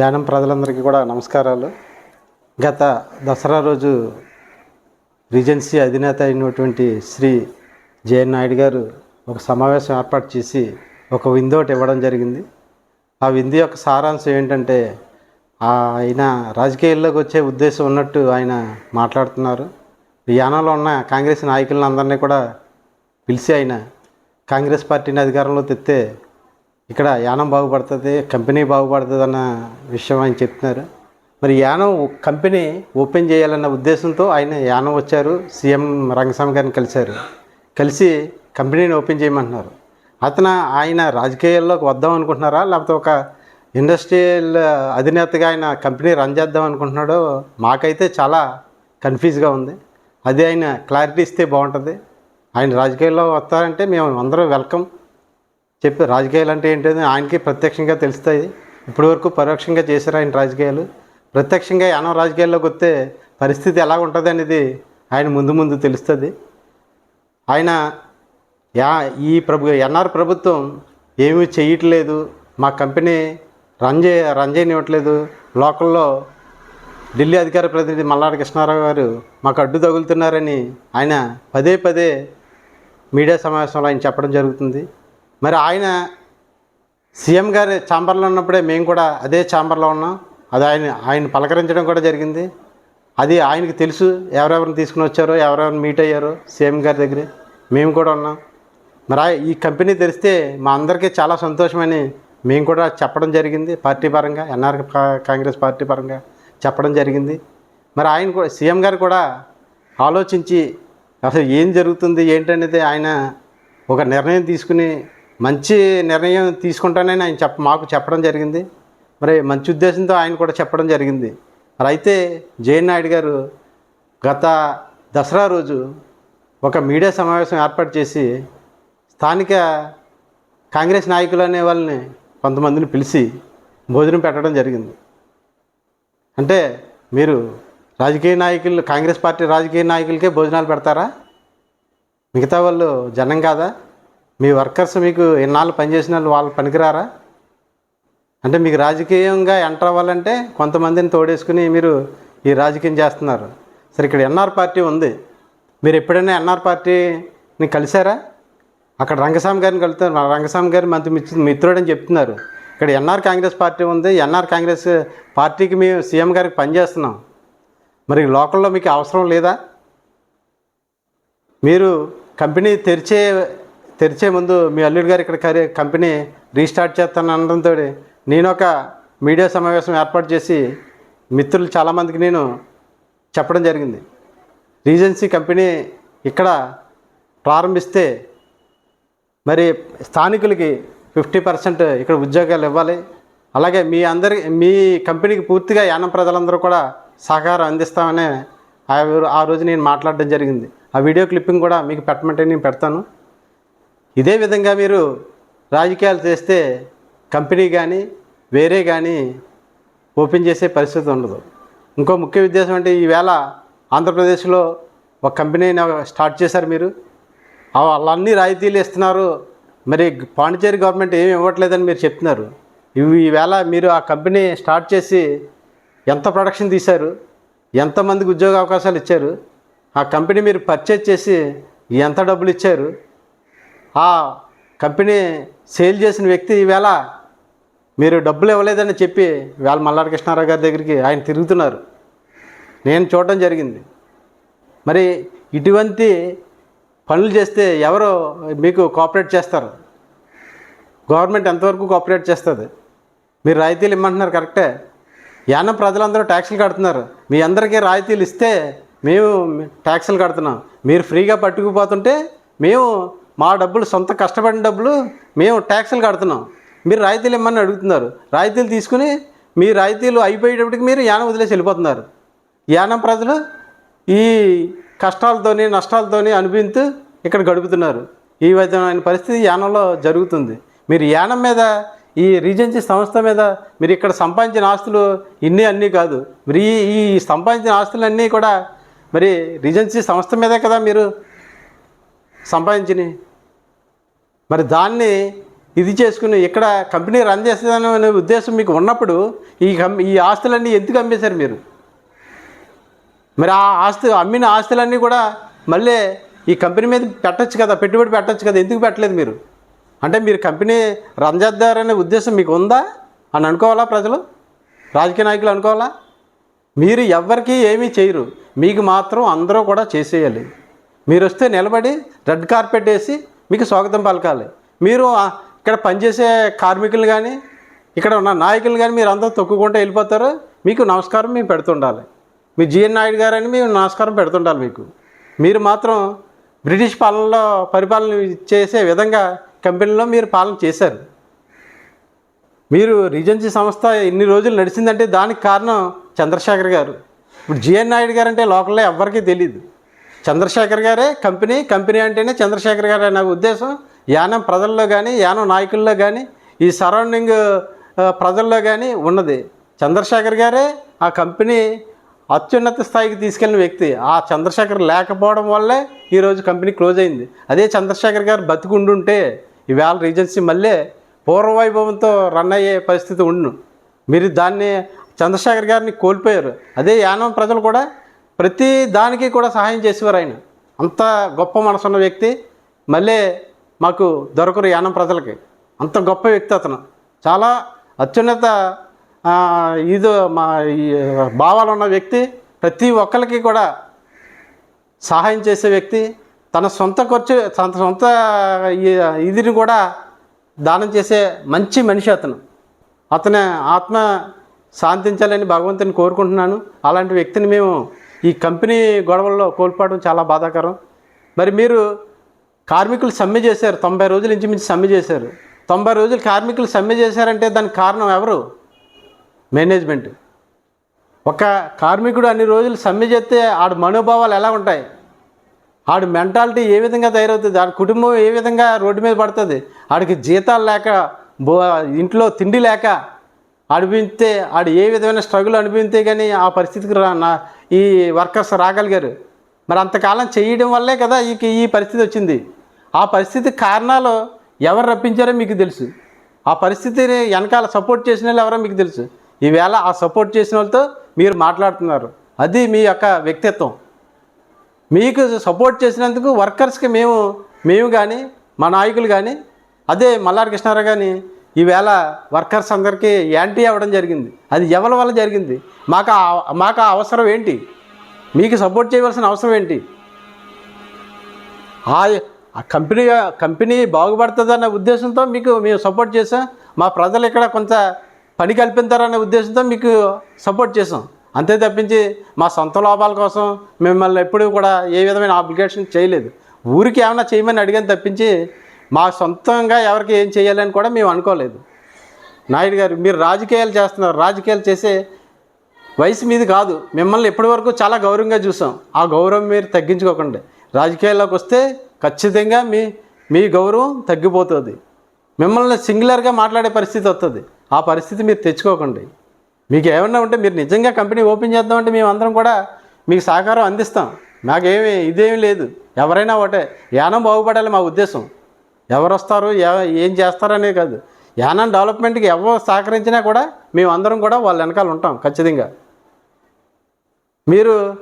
యానం ప్రజలందరికీ కూడా నమస్కారాలు. గత దసరా రోజు రీజెన్సీ అధినేత అయినటువంటి శ్రీ జయన్ నాయుడు గారు ఒక సమావేశం ఏర్పాటు చేసి ఒక విందు ఒకటి ఇవ్వడం జరిగింది. ఆ విందు యొక్క సారాంశం ఏంటంటే ఆయన రాజకీయాల్లోకి వచ్చే ఉద్దేశం ఉన్నట్టు ఆయన మాట్లాడుతున్నారు. యానంలో ఉన్న కాంగ్రెస్ నాయకులను అందరినీ కూడా పిలిచి ఆయన కాంగ్రెస్ పార్టీని అధికారంలో తెస్తే ఇక్కడ యానం బాగుపడుతుంది కంపెనీ బాగుపడుతుంది అన్న విషయం ఆయన చెప్తున్నారు. మరి యానం కంపెనీ ఓపెన్ చేయాలన్న ఉద్దేశంతో ఆయన యానం వచ్చారు సీఎం రంగస్వామి గారిని కలిశారు. కలిసి కంపెనీని ఓపెన్ చేయమంటున్నారు. అతను ఆయన రాజకీయాల్లోకి వద్దాం అనుకుంటున్నారా? లేకపోతే ఒక ఇండస్ట్రియల్ అధినేతగా ఆయన కంపెనీ రన్ చేద్దాం అనుకుంటున్నాడో మాకైతే చాలా కన్ఫ్యూజ్గా ఉంది. అది ఆయన క్లారిటీ ఇస్తే బాగుంటుంది. ఆయన రాజకీయాల్లో వస్తారంటే మేము అందరం వెల్కమ్. చెప్పి రాజకీయాలు అంటే ఏంటని ఆయనకి ప్రత్యక్షంగా తెలుస్తాయి. ఇప్పటి వరకు పరోక్షంగా చేశారు ఆయన రాజకీయాలు. ప్రత్యక్షంగా యానం రాజకీయాల్లోకి వస్తే పరిస్థితి ఎలా ఉంటుంది అనేది ఆయన ముందు ముందు తెలుస్తుంది. ఆయన యా ఈ ప్రభు ఎన్ఆర్ ప్రభుత్వం ఏమీ చేయట్లేదు. మా కంపెనీ రన్ చే రన్ చేయనివ్వట్లేదు. లోకల్లో ఢిల్లీ అధికార ప్రతినిధి మల్లాడి కృష్ణారావు గారు మాకు అడ్డు తగులుతున్నారని ఆయన పదే పదే మీడియా సమావేశంలో ఆయన చెప్పడం జరుగుతుంది. మరి ఆయన సీఎం గారి ఛాంబర్లో ఉన్నప్పుడే మేము కూడా అదే ఛాంబర్లో ఉన్నాం. అది ఆయన ఆయన పలకరించడం కూడా జరిగింది. అది ఆయనకి తెలుసు ఎవరెవరిని తీసుకుని వచ్చారో ఎవరెవరిని మీట్ అయ్యారో సీఎం గారి దగ్గర. మేము కూడా ఉన్నాం. మరి ఈ కంపెనీ తెరిస్తే మా అందరికీ చాలా సంతోషమని మేము కూడా చెప్పడం జరిగింది. పార్టీ పరంగా ఎన్ఆర్ కాంగ్రెస్ పార్టీ పరంగా చెప్పడం జరిగింది. మరి ఆయన కూడా సీఎం గారు కూడా ఆలోచించి అసలు ఏం జరుగుతుంది ఏంటనేది ఆయన ఒక నిర్ణయం తీసుకుని మంచి నిర్ణయం తీసుకుంటానని ఆయన చెప్ప మాకు చెప్పడం జరిగింది. మరి మంచి ఉద్దేశంతో ఆయన కూడా చెప్పడం జరిగింది. మరి అయితే జయన్ నాయుడు గారు గత దసరా రోజు ఒక మీడియా సమావేశం ఏర్పాటు చేసి స్థానిక కాంగ్రెస్ నాయకులు అనే వాళ్ళని కొంతమందిని పిలిచి భోజనం పెట్టడం జరిగింది. అంటే మీరు రాజకీయ నాయకులు కాంగ్రెస్ పార్టీ రాజకీయ నాయకులకే భోజనాలు పెడతారా? మిగతా వాళ్ళు జనం కాదా? మీ వర్కర్స్ మీకు ఎన్నాళ్ళు పనిచేసిన వాళ్ళు వాళ్ళు పనికిరారా? అంటే మీకు రాజకీయంగా ఎంటర్ అవ్వాలంటే కొంతమందిని తోడేసుకుని మీరు ఈ రాజకీయం చేస్తున్నారు. సరే ఇక్కడ ఎన్ఆర్ పార్టీ ఉంది. మీరు ఎప్పుడైనా ఎన్ఆర్ పార్టీని కలిశారా? అక్కడ రంగస్వామి గారిని కలుతారు రంగస్వామి గారి మంత్రి మిత్రు మిత్రుడని చెప్తున్నారు. ఇక్కడ ఎన్ఆర్ కాంగ్రెస్ పార్టీ ఉంది. ఎన్ఆర్ కాంగ్రెస్ పార్టీకి మేము సీఎం గారికి పనిచేస్తున్నాం. మరి లోకల్లో మీకు అవసరం లేదా? మీరు కంపెనీ తెరిచే తెరిచే ముందు మీ అల్లుడు గారు ఇక్కడ కరే కంపెనీ రీస్టార్ట్ చేస్తాను అనడంతో నేను ఒక మీడియా సమావేశం ఏర్పాటు చేసి మిత్రులు చాలామందికి నేను చెప్పడం జరిగింది. రీజెన్సీ కంపెనీ ఇక్కడ ప్రారంభిస్తే మరి స్థానికులకి ఫిఫ్టీ పర్సెంట్ ఇక్కడ ఉద్యోగాలు ఇవ్వాలి. అలాగే మీ అందరి మీ కంపెనీకి పూర్తిగా యానం ప్రజలందరూ కూడా సహకారం అందిస్తామని ఆ రోజు నేను మాట్లాడడం జరిగింది. ఆ వీడియో క్లిప్పింగ్ కూడా మీకు పెట్టమంటే నేను పెడతాను. ఇదే విధంగా మీరు రాజకీయాలు చేస్తే కంపెనీ కానీ వేరే కానీ ఓపెన్ చేసే పరిస్థితి ఉండదు. ఇంకో ముఖ్య ఉద్దేశం అంటే ఈవేళ ఆంధ్రప్రదేశ్లో ఒక కంపెనీని స్టార్ట్ చేశారు మీరు. వాళ్ళన్నీ రాయితీలు ఇస్తున్నారు మరి పాండిచేరి గవర్నమెంట్ ఏమి ఇవ్వట్లేదని మీరు చెప్తున్నారు. ఇవి ఈవేళ మీరు ఆ కంపెనీ స్టార్ట్ చేసి ఎంత ప్రొడక్షన్ తీశారు ఎంతమందికి ఉద్యోగ అవకాశాలు ఇచ్చారు ఆ కంపెనీ మీరు పర్చేజ్ చేసి ఎంత డబ్బులు ఇచ్చారు ఆ కంపెనీ సేల్ చేసిన వ్యక్తి ఈవేళ మీరు డబ్బులు ఇవ్వలేదని చెప్పి వేళ మల్లాడి కృష్ణారావు గారి దగ్గరికి ఆయన తిరుగుతున్నారు. నేను చూడడం జరిగింది. మరి ఇటువంటి పనులు చేస్తే ఎవరు మీకు కోఆపరేట్ చేస్తారు? గవర్నమెంట్ ఎంతవరకు కోఆపరేట్ చేస్తుంది? మీరు రాయితీలు ఇమ్మంటున్నారు కరెక్టే యాన ప్రజలందరూ ట్యాక్సులు కడుతున్నారు. మీ అందరికీ రాయితీలు ఇస్తే మేము ట్యాక్సులు కడుతున్నాం. మీరు ఫ్రీగా పట్టుకుపోతుంటే మేము మా డబ్బులు సొంత కష్టపడిన డబ్బులు మేము ట్యాక్సులు కడుతున్నాం. మీరు రాయితీలు ఇమ్మని అడుగుతున్నారు. రాయితీలు తీసుకుని మీ రాయితీలు అయిపోయేటప్పటికి మీరు యానం వదిలేసి వెళ్ళిపోతున్నారు. యానం ప్రజలు ఈ కష్టాలతోని నష్టాలతోని అనుభవిస్తూ ఇక్కడ గడుపుతున్నారు. ఈ విధమైన పరిస్థితి యానంలో జరుగుతుంది. మీరు యానం మీద ఈ రీజెన్సీ సంస్థ మీద మీరు ఇక్కడ సంపాదించిన ఆస్తులు ఇన్ని అన్నీ కాదు. మరి ఈ ఈ సంపాదించిన ఆస్తులన్నీ కూడా మరి రీజెన్సీ సంస్థ మీదే కదా మీరు సంపాదించినవి మరి దాన్ని ఇది చేసుకుని ఇక్కడ కంపెనీ రన్ చేస్తుందనే అనే ఉద్దేశం మీకు ఉన్నప్పుడు ఈ కం ఈ ఆస్తులన్నీ ఎందుకు అమ్మేశారు మీరు? మరి ఆ ఆస్తి అమ్మిన ఆస్తులన్నీ కూడా మళ్ళీ ఈ కంపెనీ మీద పెట్టచ్చు కదా పెట్టుబడి పెట్టచ్చు కదా ఎందుకు పెట్టలేదు మీరు? అంటే మీరు కంపెనీ రన్ చేద్దారనే ఉద్దేశం మీకు ఉందా అని అనుకోవాలా ప్రజలు? రాజకీయ నాయకులు అనుకోవాలా? మీరు ఎవ్వరికీ ఏమీ చేయరు. మీకు మాత్రం అందరూ కూడా చేసేయాలి. మీరు వస్తే నిలబడి రెడ్ కార్పెట్ వేసి మీకు స్వాగతం పలకాలి. మీరు ఇక్కడ పనిచేసే కార్మికులు కానీ ఇక్కడ ఉన్న నాయకులు కానీ మీరు అందరూ తొక్కుకుంటూ వెళ్ళిపోతారు. మీకు నమస్కారం మేము పెడుతుండాలి. మీ జిఎన్ నాయుడు గారని మేము నమస్కారం పెడుతుండాలి మీకు. మీరు మాత్రం బ్రిటిష్ పాలనలో పరిపాలన చేసే విధంగా కంపెనీలో మీరు పాలన చేశారు. మీరు రీజెన్సీ సంస్థ ఎన్ని రోజులు నడిచిందంటే దానికి కారణం చంద్రశేఖర్ గారు. ఇప్పుడు జిఎన్ నాయుడు గారు అంటే లోకల్లో ఎవ్వరికీ తెలియదు చంద్రశేఖర్ గారే కంపెనీ కంపెనీ అంటేనే చంద్రశేఖర్ గారే నా ఉద్దేశం. యానం ప్రజల్లో కానీ యానం నాయకుల్లో కానీ ఈ సరౌండింగ్ ప్రజల్లో కానీ ఉన్నది. చంద్రశేఖర్ గారే ఆ కంపెనీ అత్యున్నత స్థాయికి తీసుకెళ్ళిన వ్యక్తి. ఆ చంద్రశేఖర్ లేకపోవడం వల్లే ఈరోజు కంపెనీ క్లోజ్ అయింది. అదే చంద్రశేఖర్ గారు బతికుండుంటే ఈవేళ రీజెన్సీ మళ్ళీ పూర్వవైభవంతో రన్ అయ్యే పరిస్థితి ఉండును. మీరు దాన్ని చంద్రశేఖర్ గారిని కోల్పోయారు. అదే యానం ప్రజలు కూడా ప్రతి దానికి కూడా సహాయం చేసేవారు ఆయన. అంత గొప్ప మనసున్న వ్యక్తి. మళ్ళీ మాకు దొరకరు యానం ప్రజలకి. అంత గొప్ప వ్యక్తి అతను. చాలా అత్యున్నత ఇది మా ఈ భావాలు ఉన్న వ్యక్తి. ప్రతి ఒక్కరికి కూడా సహాయం చేసే వ్యక్తి. తన సొంత ఖర్చు తన సొంత ఈ- ఇదిని కూడా దానం చేసే మంచి మనిషి అతను. అతని ఆత్మ శాంతించాలని భగవంతుని కోరుకుంటున్నాను. అలాంటి వ్యక్తిని మేము ఈ కంపెనీ గొడవల్లో కోల్పోవడం చాలా బాధాకరం. మరి మీరు కార్మికులు సమ్మె చేశారు తొంభై రోజులు ఇంచుమించు సమ్మె చేశారు. తొంభై రోజులు కార్మికులు సమ్మె చేశారంటే దానికి కారణం ఎవరు? మేనేజ్మెంట్. ఒక కార్మికుడు అన్ని రోజులు సమ్మె చేస్తే ఆడు మనోభావాలు ఎలా ఉంటాయి? ఆడు మెంటాలిటీ ఏ విధంగా తయారవుతుంది? ఆడి కుటుంబం ఏ విధంగా రోడ్డు మీద పడుతుంది? ఆడికి జీతాలు లేక బో ఇంట్లో తిండి లేక అనిపిస్తే ఆడు ఏ విధమైన స్ట్రగుల్ అనిపిస్తే కానీ ఆ పరిస్థితికి రా నా ఈ వర్కర్స్ రాగలిగారు. మరి అంతకాలం చేయడం వల్లే కదా ఈ ఈ పరిస్థితి వచ్చింది. ఆ పరిస్థితి కారణాలు ఎవరు రప్పించారో మీకు తెలుసు. ఆ పరిస్థితిని వెనకాల సపోర్ట్ చేసిన వాళ్ళు ఎవరో మీకు తెలుసు. ఈవేళ ఆ సపోర్ట్ చేసిన వాళ్ళతో మీరు మాట్లాడుతున్నారు. అది మీ యొక్క వ్యక్తిత్వం. మీకు సపోర్ట్ చేసినందుకు వర్కర్స్కి మేము మేము కానీ మా నాయకులు కానీ అదే మల్లారి కృష్ణారావు కానీ ఈవేళ వర్కర్స్ అందరికీ యాంటీ అవ్వడం జరిగింది. అది ఎవరి వల్ల జరిగింది? మాకు మాకు అవసరం ఏంటి? మీకు సపోర్ట్ చేయవలసిన అవసరం ఏంటి? ఆ కంపెనీ కంపెనీ బాగుపడుతుందన్న ఉద్దేశంతో మీకు మేము సపోర్ట్ చేసాం మా ప్రజలు ఇక్కడ కొంత పని కల్పించారనే ఉద్దేశంతో మీకు సపోర్ట్ చేసాం అంతే తప్పించి మా సొంత లాభాల కోసం మిమ్మల్ని ఎప్పుడూ కూడా ఏ విధమైన అప్లికేషన్ చేయలేదు. ఊరికి ఏమైనా చేయమని అడిగాను తప్పించి మా సొంతంగా ఎవరికి ఏం చేయాలని కూడా మేము అనుకోలేదు. నాయుడు గారు మీరు రాజకీయాలు చేస్తున్నారు. రాజకీయాలు చేసే వయసు మీది కాదు. మిమ్మల్ని ఇప్పటి వరకు చాలా గౌరవంగా చూసాం. ఆ గౌరవం మీరు తగ్గించుకోకండి. రాజకీయాల్లోకి వస్తే ఖచ్చితంగా మీ మీ గౌరవం తగ్గిపోతుంది. మిమ్మల్ని సింగులర్గా మాట్లాడే పరిస్థితి వస్తుంది. ఆ పరిస్థితి మీరు తెచ్చుకోకండి. మీకు ఏమన్నా ఉంటే మీరు నిజంగా కంపెనీ ఓపెన్ చేద్దామంటే మేము అందరం కూడా మీకు సహకారం అందిస్తాం. మాకేమి ఇదేమీ లేదు. ఎవరైనా ఒకటే. యానం బాగుపడాలి మా ఉద్దేశం. ఎవరు వస్తారు ఏం చేస్తారనే కాదు. యానం డెవలప్మెంట్కి ఎవరు సహకరించినా కూడా మేము అందరం కూడా వాళ్ళ వెనకాల ఉంటాం ఖచ్చితంగా. మీరు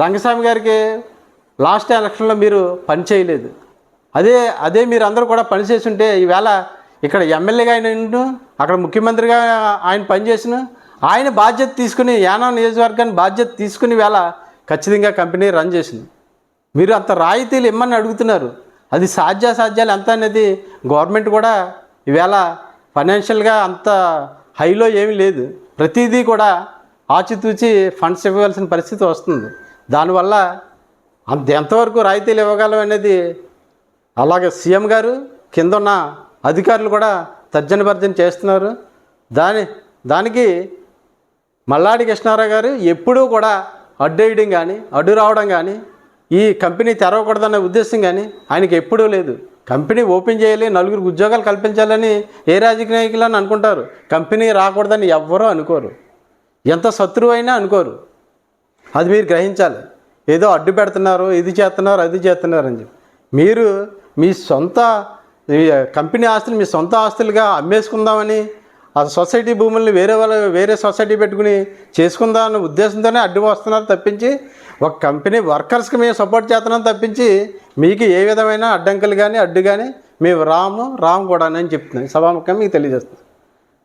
రంగస్వామి గారికి లాస్ట్ ఎలక్షన్లో మీరు పని చేయలేదు. అదే అదే మీరు అందరూ కూడా పని చేస్తుంటే ఈవేళ ఇక్కడ ఎమ్మెల్యేగా ఆయన అక్కడ ముఖ్యమంత్రిగా ఆయన పనిచేసిన ఆయన బాధ్యత తీసుకుని యానం నియోజకవర్గాన్ని బాధ్యత తీసుకుని వేళ ఖచ్చితంగా కంపెనీ రన్ చేసింది. మీరు అంత రాయితీలు ఇమ్మని అడుగుతున్నారు. అది సాధ్యాసాధ్యాలు ఎంత అనేది గవర్నమెంట్ కూడా ఈవేళ ఫైనాన్షియల్గా అంత హైలో ఏమీ లేదు. ప్రతిదీ కూడా ఆచితూచి ఫండ్స్ ఇవ్వవలసిన పరిస్థితి వస్తుంది. దానివల్ల అంత ఎంతవరకు రాయితీలు ఇవ్వగలం అనేది అలాగే సీఎం గారు కింద ఉన్న అధికారులు కూడా తర్జన భర్జన చేస్తున్నారు. దాని దానికి మల్లాడి కృష్ణారావు గారు ఎప్పుడూ కూడా అడ్డేయడం కానీ అడ్డు రావడం కానీ ఈ కంపెనీ తెరవకూడదనే ఉద్దేశం కానీ ఆయనకి ఎప్పుడూ లేదు. కంపెనీ ఓపెన్ చేయాలి నలుగురికి ఉద్యోగాలు కల్పించాలని ఏ రాజకీయ నాయకులని అనుకుంటారు. కంపెనీ రాకూడదని ఎవ్వరూ అనుకోరు. ఎంత శత్రువు అయినా అనుకోరు. అది మీరు గ్రహించాలి. ఏదో అడ్డు పెడుతున్నారు ఇది చేస్తున్నారు అది చేస్తున్నారు అని చెప్పి. మీరు మీ సొంత కంపెనీ ఆస్తులు మీ సొంత ఆస్తులుగా అమ్మేసుకుందామని ఆ సొసైటీ భూముల్ని వేరే వాళ్ళ వేరే సొసైటీ పెట్టుకుని చేసుకుందాం అనే ఉద్దేశంతోనే అడ్డు వస్తున్నారు తప్పించి ఒక కంపెనీ వర్కర్స్కి మేము సపోర్ట్ చేస్తున్నాం తప్పించి మీకు ఏ విధమైన అడ్డంకులు కానీ అడ్డు కానీ మేము రాము రాము కూడా అని చెప్తున్నాను సభాముఖం మీకు తెలియజేస్తున్నాం.